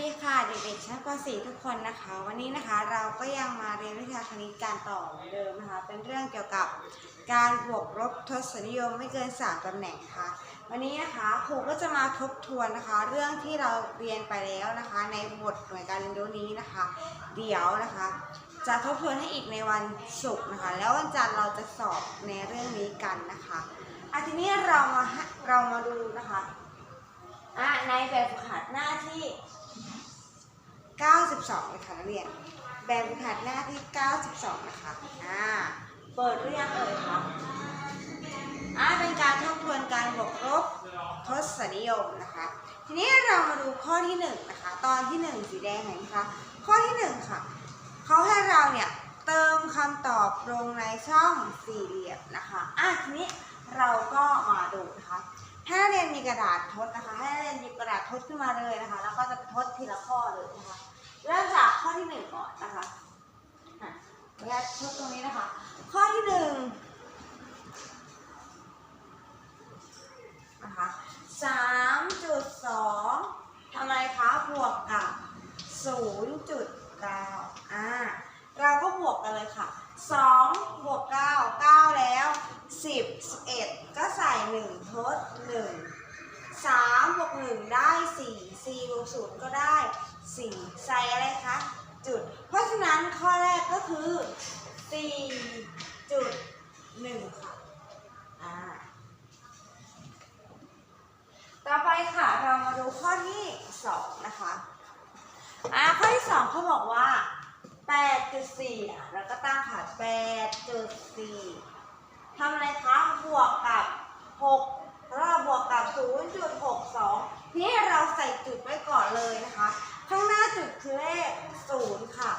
ดีค่ะเด็กๆชั้นป .4 ทุกคนนะคะ วันนี้นะคะเราก็ยังมาเรียนวิชาคณิตการต่อเหมือนเดิมนะคะ เป็นเรื่องเกี่ยวกับการบวกลบทศนิยมไม่เกิน 3ตำแหน่งค่ะ วันนี้นะคะครูก็จะมาทบทวนนะคะ เรื่องที่เราเรียนไปแล้วนะคะ ในบทหน่วยการเรียนรู้นี้นะคะ เดี๋ยวนะคะ จะทบทวนให้อีกในวันศุกร์นะคะ แล้ววันจันทร์เราจะสอบในเรื่องนี้กันนะคะอะทีนี้เรามาเรามาดูนะคะอะในแบบฝึกหัดหน้าที่ 92เลยค่ะนักเรียน แบบฝึกหัดหน้าที่ 92 นะคะ อ่า เปิดหรือยังเอ่ยคะอ่าเป็นการทบทวนการบวกลบทศนิยมนะคะ ทีนี้เรามาดูข้อที่1นะคะ ตอนที่ 1 สีแดงเห็นไหมคะ ข้อที่ 1 ค่ะ เขาให้เราเนี่ยเติมคำตอบลงในช่องสี่เหลี่ยมนะคะ อะทีนี้เราก็มาดูนะคะ ถ้านักเรียนมีกระดาษทดนะคะ ให้นักเรียนหยิบกระดาษทดขึ้นมาเลยนะคะ แล้วก็จะทดทีละข้อเลยนะคะ เริ่มจากข้อที่หนึ่งก่อนนะคะอะขออนุญาตทดตรงนี้นะคะ ข้อที่หนึ่งนะคะสามจุดสองทำอะไรคะบวกกับศูนย์จุดเก้าอ่าเราก็บวกกันเลยค่ะสองบวกเก้าเก้าแล้วสิบสิบเอ็ดก็ใส่หนึ่งทด หนึ่งได้สี่สี่บวกศูนย์ก็ได้สี่ใส่อะไรคะจุด เพราะฉะนั้นข้อแรกก็คือสี่จุดหนึ่งค่ะอ่าต่อไปค่ะเรามาดูข้อที่สองนะคะอ่าข้อที่สองเขาบอกว่าแปดจุดสี่อะเราก็ตั้งค่ะแปดจุดสี่ทำอะไรคะบวกกับหก แล้วเราบวกกับ 0.62 นี่เราใส่จุดไว้ก่อนเลยนะคะ ข้างหน้าจุดคือเลข 0 ค่ะ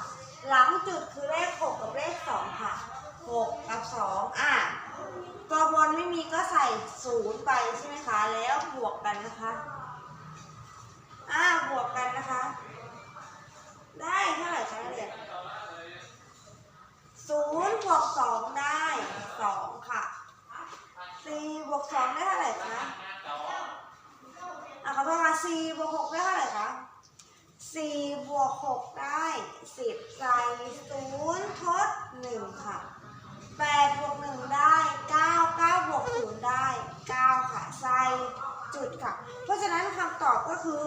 หลังจุดคือเลข 6 กับเลข 2 ค่ะ 6 กับ 2 อะ ตัวบนไม่มีก็ใส่ 0 ไปใช่ไหมคะ แล้วบวกกันนะคะ อ่าบวกกันนะคะ ได้เท่าไหร่คะนักเรียน0บวก 2 ได้ 2 ค่ะ สี่บวกสองได้เท่าไหร่คะอะขอโทษค่ะสี่บวกหกได้เท่าไหร่คะสี่บวกหกได้สิบใส่ศูนย์ทดหนึ่งค่ะแปดบวกหนึ่งได้เก้าเก้าบวกศูนย์ได้เก้าค่ะใส่จุดค่ะ เพราะฉะนั้นคำตอบก็คือ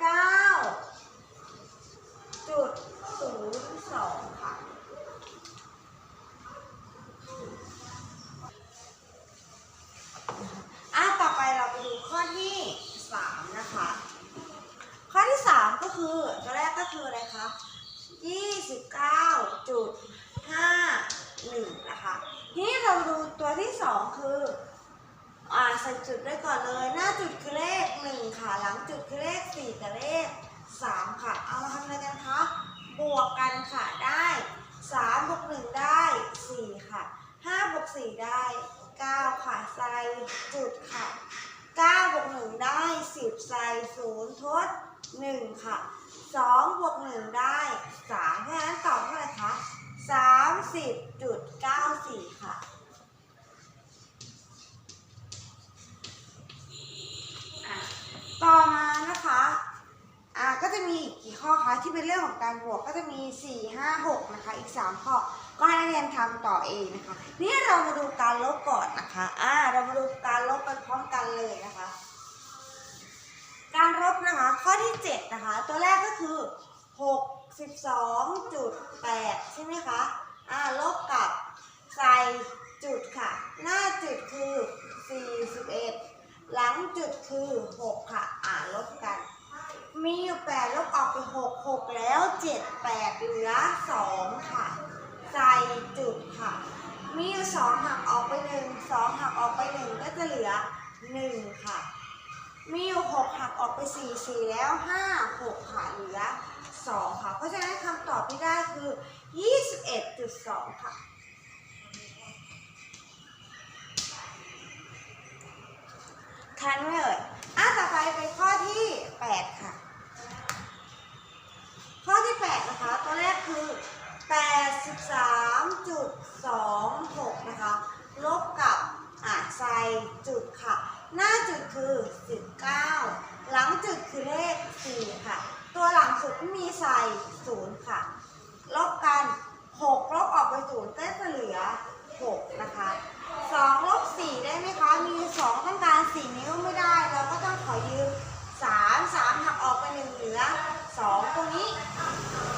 เก้าจุดศูนย์สองค่ะ อะต่อไปเราไปดูข้อที่ 3 นะคะ ข้อที่ 3 ก็คือตัวแรกก็คืออะไรคะ29.51 นะคะ ทีนี้เราดูตัวที่ 2 คือ อ่าใส่จุดด้วยก่อน เลย หน้าจุดคือเลข1ค่ะ หลังจุดคือเลข4กับเลข3ค่ะ เอามาทำอะไรกันคะ บวกกันค่ะ ได้3บวก1ได้4ค่ะ5บวก4ได้9ค่ะใส่จุดค่ะ9บวก1ได้10ใส่0ทด1ค่ะ2บวก1ได้3เพราะฉะนั้นตอบเท่าไหร่คะ30.94ค่ะ ข้อคะที่เป็นเรื่องของการบวกก็จะมี 4 5 6 นะคะ อีก 3 ข้อ ก็ให้นักเรียนทำต่อเองนะคะ นี่เรามาดูการลบก่อนนะคะ อ่า เรามาดูการลบกันพร้อมกันเลยนะคะ การลบนะคะ ข้อที่ 7 นะคะ ตัวแรกก็คือ 62.8 ใช่ไหมคะ อ่า ลบกับใส่จุดค่ะ หน้าจุดคือ 41 หลังจุดคือ 6 ค่ะ อ่า ลบกัน มีอยู่ 8 ลบออกไป 6 6แล้ว7 8เหลือ2ค่ะ ใส่จุดค่ะ มีอยู่2หักออกไป1 2หักออกไป1ก็จะเหลือ1ค่ะ มีอยู่6หักออกไป4 4แล้ว5 6ค่ะเหลือ2ค่ะ เพราะฉะนั้นคำตอบที่ได้คือ21.2ค่ะทันไหมเอ่ยอะต่อไปเป็นข้อที่8ค่ะ ข้อที่ 8 นะคะ ตัวแรกคือ 83.26 นะคะ ลบกับอะใส่จุดค่ะ หน้าจุดคือ 19 หลังจุดคือเลข 4 ค่ะ ตัวหลังสุดมีใส่ศูนย์ค่ะ ลบกันหกลบออกไปศูนย์ก็จะเหลือหกนะคะสองลบสี่ได้ไหมคะ มีสองต้องการสี่นิ้วไม่ได้ เราก็ต้องขอยืมสามสามหักออกไปหนึ่งเหลือสองตรงนี้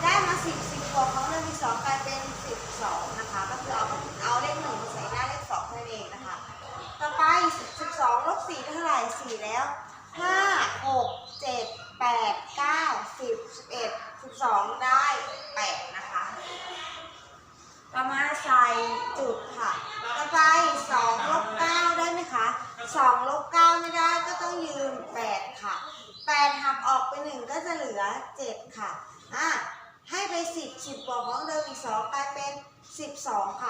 ได้มาสิบสิบบวกของหนึ่งมีสองกลายเป็นสิบสองนะคะ ก็คือเอาเอาเลขหนึ่งมาใส่หน้าเลขสองนั่นเองนะคะ ต่อไปสิบสองลบสี่ได้เท่าไหร่สี่แล้วห้าหกเจ็ดแปดเก้าสิบสิบเอ็ด สองได้แปดนะคะ ต่อมาใส่จุดค่ะต่อไปสองลบเก้าได้ไหมคะสองลบเก้าไม่ได้ก็ต้องยืมแปดค่ะแปดหักออกไปหนึ่งก็จะเหลือเจ็ดค่ะอะให้ไปสิบสิบบวกของเดิมอีกสองกลายเป็นสิบสองค่ะ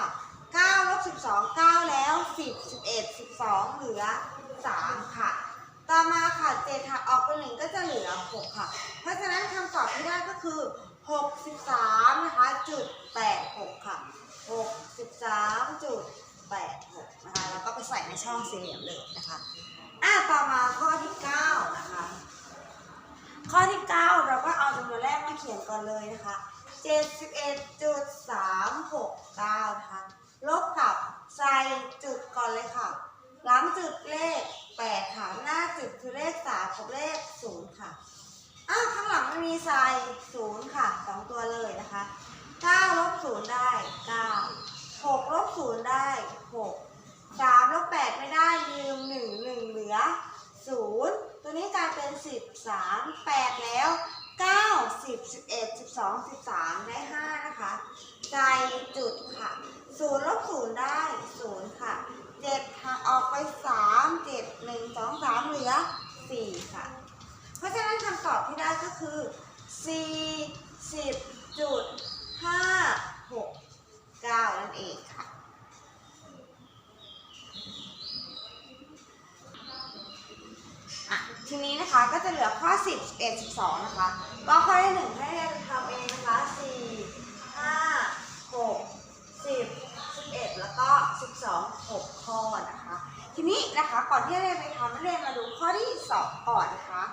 อบที่ได้ก็คือหกสิบสามนะคะจุดแปดหกค่ะหกสิบสามจุดแปดหกนะคะ แล้วก็ไปใส่ในช่องสี่เหลี่ยมเลยนะคะอะต่อมาข้อที่เก้านะคะ ข้อที่เก้าเราก็เอาจำนวนแรกมาเขียนก่อนเลยนะคะเจ็ดสิบเอ็ดจุดสามหกเก้านะคะลบกับใส่จุดก่อนเลยค่ะ หลังจุดเลขแปดค่ะ หน้าจุดคือเลขสามกับาวข้างหลังไม่มีใส่ศูนย์ค่ะสองตัวเลยนะคะเก้าลบศูนย์ได้เก้าหกลบศูนย์ได้หกสามลบแปดไม่ได้ยืมหนึ่งหนึ่งเหลือศูนย์ตัวนี้กลายเป็นสิบสามแปดแล้วเก้าสิบสิบเอ็ดสิบสองสิบสามได้ห้านะคะใจจุดค่ะศูนย์ลบศูนย์ได้ศูนย์ค่ะเจ็ดออกไปสามเจ็ดหนึ่งสองสามเหลือสี่ค่ะ เพราะฉะนั้นคำตอบที่ได้ก็คือ40จุด5 6 9 นั่นเองค่ะ ทีนี้นะคะก็จะเหลือข้อ 10 11 12 นะคะ ก็ข้อที่1ให้เรียนทำเองนะคะ 4 5 6 10 11 แล้วก็ 12 6 ข้อนะคะ ทีนี้นะคะก่อนที่เรียนไปทำนักเรียนมาดูข้อที่ 2 ก่อนนะคะ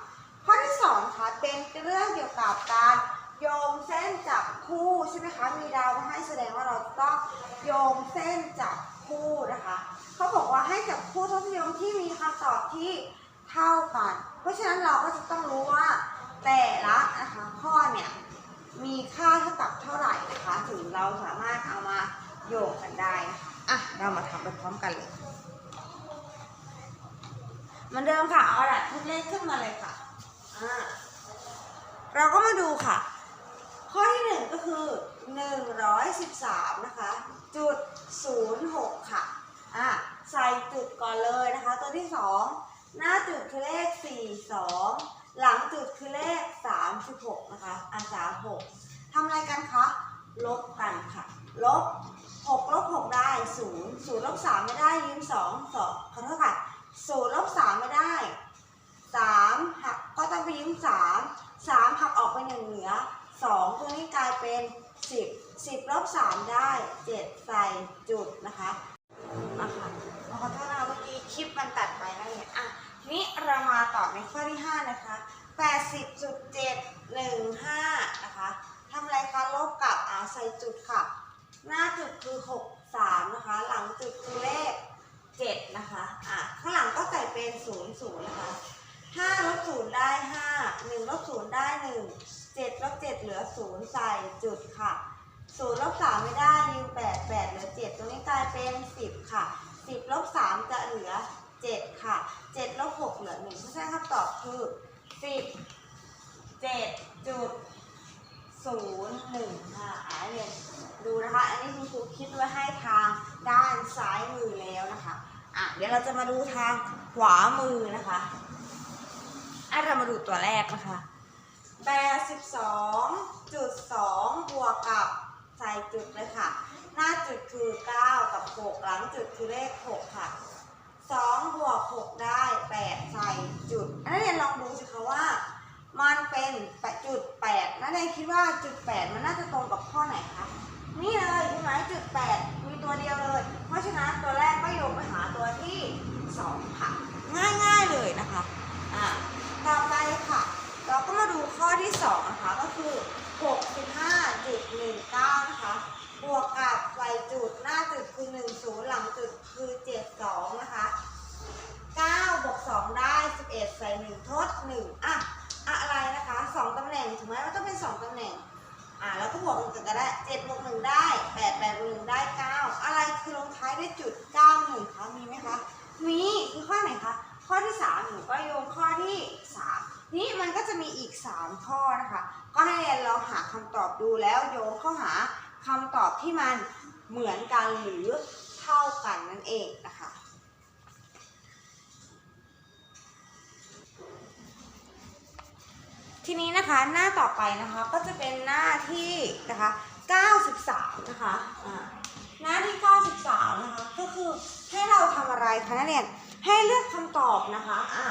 สองนะคะเป็นเรื่องเกี่ยวกับการโยงเส้นจับคู่ใช่ไหมคะ มีดาวมาให้แสดงว่าเราต้องโยงเส้นจับคู่นะคะเขาบอกว่าให้จับคู่ทศนิยมที่มีคำตอบที่เท่ากัน เพราะฉะนั้นเราก็จะต้องรู้ว่าแต่ละนะคะข้อเนี่ยมีค่าเท่ากับเท่าไหร่นะคะถึงเราสามารถเอามาโยงกันได้อะเรามาทำไปพร้อมกันเลยเหมือนเดิมค่ะเอากระดทุกเลขขึ้นมาเลยค่ะ เราก็มาดูค่ะ ข้อที่หนึ่งก็คือ 113 นะคะจุด06 ค่ะอ่าใส่จุดก่อนเลยนะคะ ตัวที่สองหน้าจุดคือเลข 42 หลังจุดคือเลข 36 นะคะอ่า36ทำอะไรกันคะ ลบกันค่ะ ลบ 6 ลบ 6 ได้ 0 0 ลบ 3 ไม่ได้ยืม2 2ขอโทษค่ะ 0 ลบ 3 ไม่ได้สามหักก็ต้องไปยืมสามสามหักออกไปหนึ่งเหลือสองตัวนี้กลายเป็นสิบสิบลบสามได้เจ็ดใส่จุดนะคะอะค่ะขอโทษนะคะเมื่อกี้คลิปมันตัดไปแล้วเนี่ยอะทีนี้เรามาต่อในข้อที่ห้านะคะแปดสิบจุดเจ็ดหนึ่งห้านะคะทำอะไรคะลบกับอ่าใส่จุดค่ะ หน้าจุดคือหกสามนะคะ หลังจุดคือเลขเจ็ดนะคะอะข้างหลังก็ใส่เป็นศูนย์ศูนย์นะคะ ห้าลบศูนย์ได้ห้าหนึ่งลบศูนย์ได้หนึ่งเจ็ดลบเจ็ดเหลือศูนย์ใส่จุดค่ะศูนย์ลบสามไม่ได้ยืมแปดแปดเหลือเจ็ดตรงนี้กลายเป็นสิบค่ะสิบลบสามจะเหลือเจ็ดค่ะเจ็ดลบหกเหลือหนึ่งเพราะฉะนั้นคำตอบคือสิบเจ็ดจุดศูนย์หนึ่งค่ะอ่าเรียนดูนะคะ อันนี้คุณครูคิดไว้ให้ทางด้านซ้ายมือแล้วนะคะอะเดี๋ยวเราจะมาดูทางขวามือนะคะะเรามาดูตัวแรกนะคะ 82.2 บวกกับใส่จุดเลยค่ะ หน้าจุดคือ 9 กับ 6 หลังจุดคือเลข 6 ค่ะ 2 บวก 6 ได้ 8 ใส่จุดนักเรียนลองดูสิคะว่า มันเป็นจุด 8นักเรียนคิดว่าจุด 8 มันน่าจะตรงกับข้อไหนคะ นี่เลยใช่ไหมจุด 8 มีตัวเดียวเลย เพราะฉะนั้นตัวแรกก็โยงไปหาตัวที่ 2 ค่ะ ง่ายๆเลยนะคะ อ่า ต่อไปค่ะ เราก็มาดูข้อที่2นะคะก็คือ 65.19 นะคะ บวกกับไหลจุดหน้าจุดคือ 10 หลังจุดคือ 72 นะคะ 9 บวก 2 ได้ 11 ใส่ 1 ทด 1 อะ อะไรนะคะ 2ตำแหน่งถูกไหมว่าต้องเป็น 2ตำแหน่ง อะ แล้วก็บวกกันก็ได้ 7 บวก 1 ได้8ดบวก1ได้ 9 อะไรคือลงท้ายด้วยจุด 91คะมีไหมคะ มี คือข้อไหนคะ ข้อที่3หนูก็โยงข้อที่สามนี่มันก็จะมีอีกสามข้อนะคะ ก็ให้เรียนลองหาคำตอบดูแล้วโยงเข้าหาคำตอบที่มันเหมือนกันหรือเท่ากันนั่นเองนะคะทีนี้นะคะหน้าต่อไปนะคะก็จะเป็นหน้าที่นะคะ 93 นะคะหน้าที่ 93 นะคะก็คือให้เราทำอะไรคะนักเรียน ให้เลือกคำตอบนะคะอ่า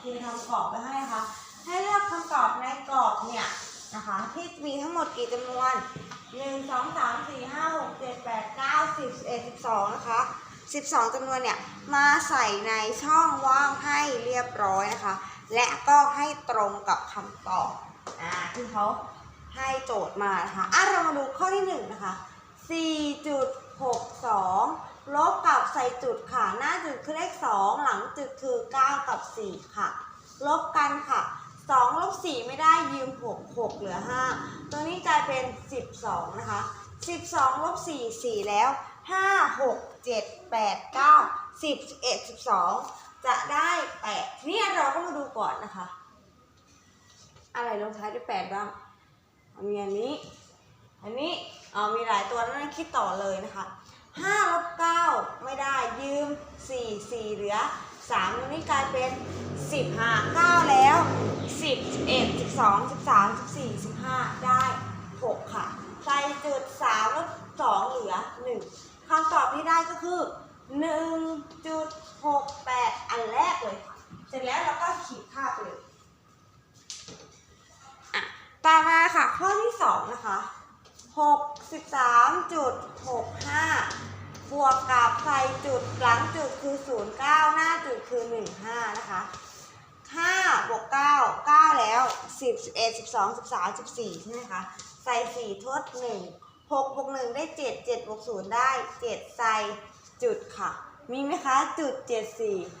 คือทำกรอบไปให้นะคะ ให้เลือกคำตอบในกรอบเนี่ยนะคะ ที่มีทั้งหมดกี่จำนวน 1 2 3 4 5 6 7 8 9 10 11 12 นะคะ 12จำนวนเนี่ย มาใส่ในช่องว่างให้เรียบร้อยนะคะ และก็ให้ตรงกับคำตอบอ่าที่เขาให้โจทย์มานะคะอะเรามาดูข้อที่หนึ่งนะคะ4.62 ลบกับใส่จุดค่ะ หน้าจุดคือเลข 2 หลังจุดคือ 9 กับ 4 ค่ะ ลบกันค่ะ 2 ลบ 4 ไม่ได้ยืม 6 6 เหลือ 5 ตัวนี้กลายเป็น 12 นะคะ 12 ลบ 4 4 แล้ว 5 6 7 8 9 10 11 12 จะได้ 8 นี่เราก็มาดูก่อนนะคะ อะไรลงท้ายด้วย 8 บ้างมีอันนี้ อันนี้ เอามีหลายตัวนั่นคิดต่อเลยนะคะ 5ลบ9ไม่ได้ยืม4 4เหลือ3ตัวนี้กลายเป็น10 5 9แล้ว10 11 12 13 14 15ได้6ค่ะใส่จุด3ลบ2เหลือ1คำตอบที่ได้ก็คือ1.68อันแรกเลยค่ะเสร็จแล้วเราก็ขีดค่าไปเลยต่อมาค่ะข้อที่สองนะคะ 63.65 บวกกับใส่จุดหลังจุดคือ 09 หน้าจุดคือ 15 นะคะ 5 บวก 9 9 แล้ว 10 11 12 13 14 ใช่ไหมคะ ใส่ 4 ทด 1 6 บวก 1 ได้ 7 7 บวก 0 ได้ 7 ใส่จุดค่ะ มีไหมคะ จุด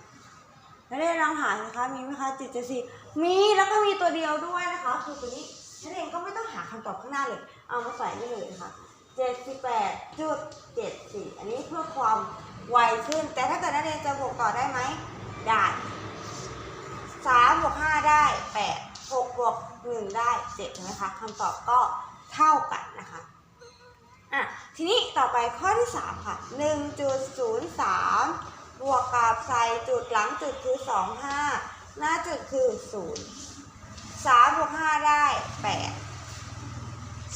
74แล้วได้ลองหาสิคะ มีไหมคะจุดเจ็ดสี่มีแล้วก็มีตัวเดียวด้วยนะคะ คือตัวนี้นักเรียนก็ไม่ต้องหาคำตอบข้างหน้าเลย เอามาใส่ได้เลยนะคะเจ็ดสิบแปดจุดเจ็ดสี่อันนี้เพื่อความไวขึ้น แต่ถ้าเกิดนักเรียนจะบวกต่อได้ไหม ได้สามบวกห้าได้แปดหกบวกหนึ่งได้เจ็ดนะคะคำตอบก็เท่ากันนะคะอะทีนี้ต่อไปข้อที่ 3 ค่ะ 1.03 บวกกับใส่จุดหลังจุดคือ 25 หน้าจุดคือ 0 3บวก5ได้ 8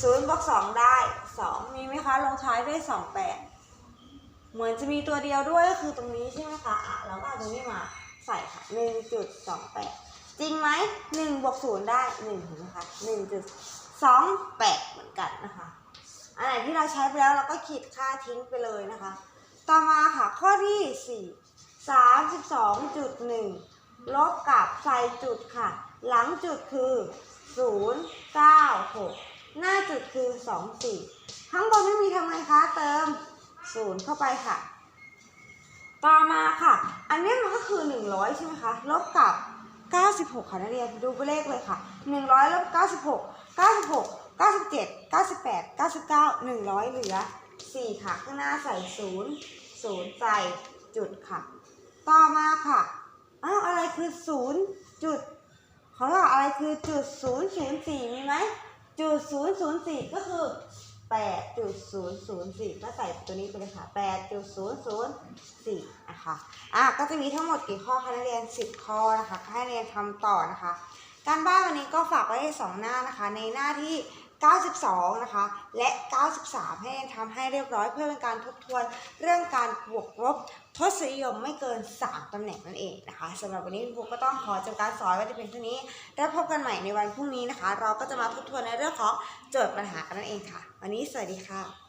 0บวก2ได้2มีไหมคะลงท้ายด้วย28เหมือนจะมีตัวเดียวด้วยก็คือตรงนี้ใช่ไหมคะอะเราก็เอาตรงนี้มาใส่ค่ะ1.28จริงไหม1บวก0ได้1เห็นไหมคะ1.28เหมือนกันนะคะอันไหนที่เราใช้ไปแล้วเราก็ขีดค่าทิ้งไปเลยนะคะ ต่อมาค่ะข้อที่4 32.1ลบกับใส่จุดค่ะ หลังจุดคือ0 9 6หก หน้าจุดคือ2 4ข้างบนไม่มีทำไงคะ เติม0เข้าไปค่ะ ต่อมาค่ะ อันนี้มันก็คือ 100 ใช่ไหมคะลบกับ 96 ค่ะนักเรียนดูเลขเลยค่ะ 100ลบ96 96 97 98 99 100 เหลือ 4 ค่ะ ข้างหน้าใส่ 0 0 ใส่จุดค่ะ ต่อมาค่ะอ้าวอะไรคือ 0 จุดเขาว่าอะไรคือจุด 004 มีไหม จุดศูนย์ศูนย์สี่ก็คือแปดจุดศูนย์ศูนย์สี่ก็ใส่ตัวนี้ไปเลยค่ะแปดจุดศูนย์ศูนย์สี่นะคะอะก็จะมีทั้งหมดกี่ข้อคะนักเรียนสิบข้อนะคะให้นักเรียนทำต่อนะคะ การบ้านวันนี้ก็ฝากไว้ในสองหน้านะคะ ในหน้าที่ 92 นะคะ และ 93 ให้ทำให้เรียบร้อยเพื่อเป็นการทบทวนเรื่องการบวกลบทศนิยมไม่เกิน 3 ตำแหน่งนั่นเองนะคะสำหรับวันนี้คุณครูก็ต้องขอจบการสอนไว้แต่เพียงเท่านี้แล้วพบกันใหม่ในวันพรุ่งนี้นะคะ เราก็จะมาทบทวนในเรื่องของโจทย์ปัญหากันนั่นเองค่ะ วันนี้สวัสดีค่ะ